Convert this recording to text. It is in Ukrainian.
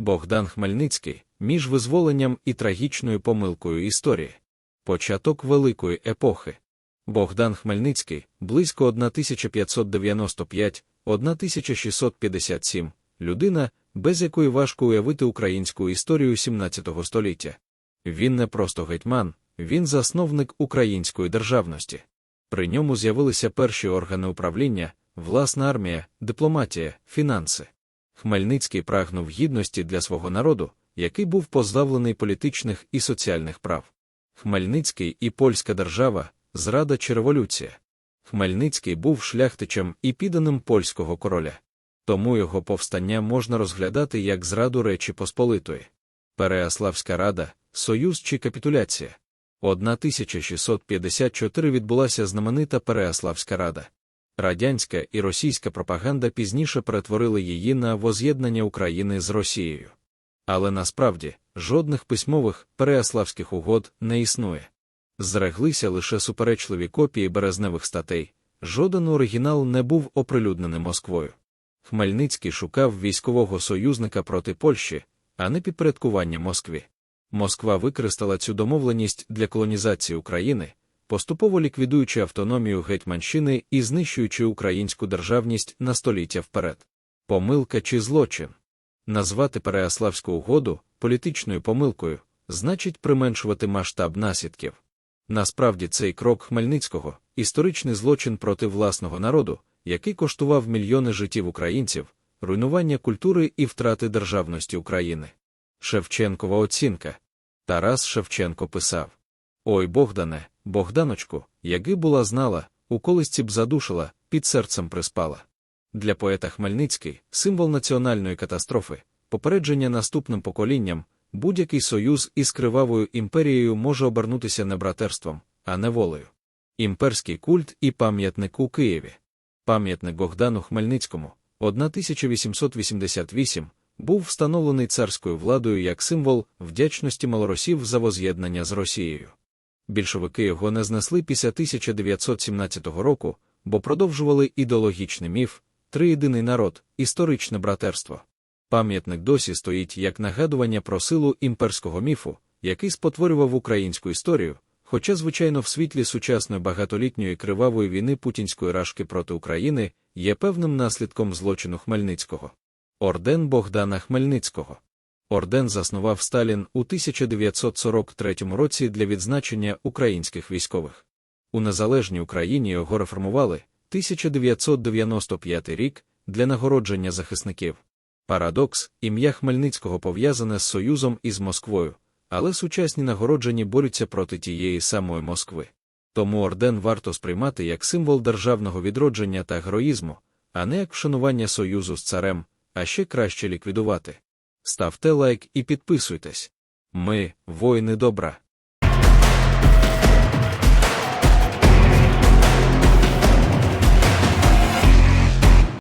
Богдан Хмельницький між визволенням і трагічною помилкою історії. Початок великої епохи. Богдан Хмельницький близько 1595-1657, людина, без якої важко уявити українську історію XVII століття. Він не просто гетьман, він засновник української державності. При ньому з'явилися перші органи управління, власна армія, дипломатія, фінанси. Хмельницький прагнув гідності для свого народу, який був позбавлений політичних і соціальних прав. Хмельницький і польська держава, зрада чи революція. Хмельницький був шляхтичем і підданим польського короля. Тому його повстання можна розглядати як зраду Речі Посполитої. Переяславська рада, союз чи капітуляція. 1654 відбулася знаменита Переяславська рада. Радянська і російська пропаганда пізніше перетворили її на воз'єднання України з Росією. Але насправді жодних письмових переяславських угод не існує. Зреглися лише суперечливі копії березневих статей, жоден оригінал не був оприлюднений Москвою. Хмельницький шукав військового союзника проти Польщі, а не підпорядкування Москві. Москва використала цю домовленість для колонізації України, поступово ліквідуючи автономію Гетьманщини і знищуючи українську державність на століття вперед. Помилка чи злочин. Назвати Переяславську угоду політичною помилкою значить применшувати масштаб наслідків. Насправді цей крок Хмельницького історичний злочин проти власного народу, який коштував мільйони життів українців, руйнування культури і втрати державності України. Шевченкова оцінка. Тарас Шевченко писав: Ой Богдане, Богданочку, яки була знала, у колисці б задушила, під серцем приспала. Для поета Хмельницький символ національної катастрофи, попередження наступним поколінням, будь-який союз із кривавою імперією може обернутися не братерством, а неволею. Імперський культ і пам'ятник у Києві. Пам'ятник Богдану Хмельницькому 1888 був встановлений царською владою як символ вдячності малоросів за воз'єднання з Росією. Більшовики його не знесли після 1917 року, бо продовжували ідеологічний міф, триєдиний народ, історичне братерство. Пам'ятник досі стоїть як нагадування про силу імперського міфу, який спотворював українську історію, хоча, звичайно, в світлі сучасної багатолітньої кривавої війни путінської рашки проти України є певним наслідком злочину Хмельницького. Орден Богдана Хмельницького. Орден заснував Сталін у 1943 році для відзначення українських військових. У незалежній Україні його реформували 1995 рік для нагородження захисників. Парадокс, ім'я Хмельницького пов'язане з Союзом із Москвою, але сучасні нагороджені борються проти тієї самої Москви. Тому орден варто сприймати як символ державного відродження та героїзму, а не як вшанування союзу з царем, а ще краще ліквідувати. Ставте лайк і підписуйтесь. Ми, воїни добра.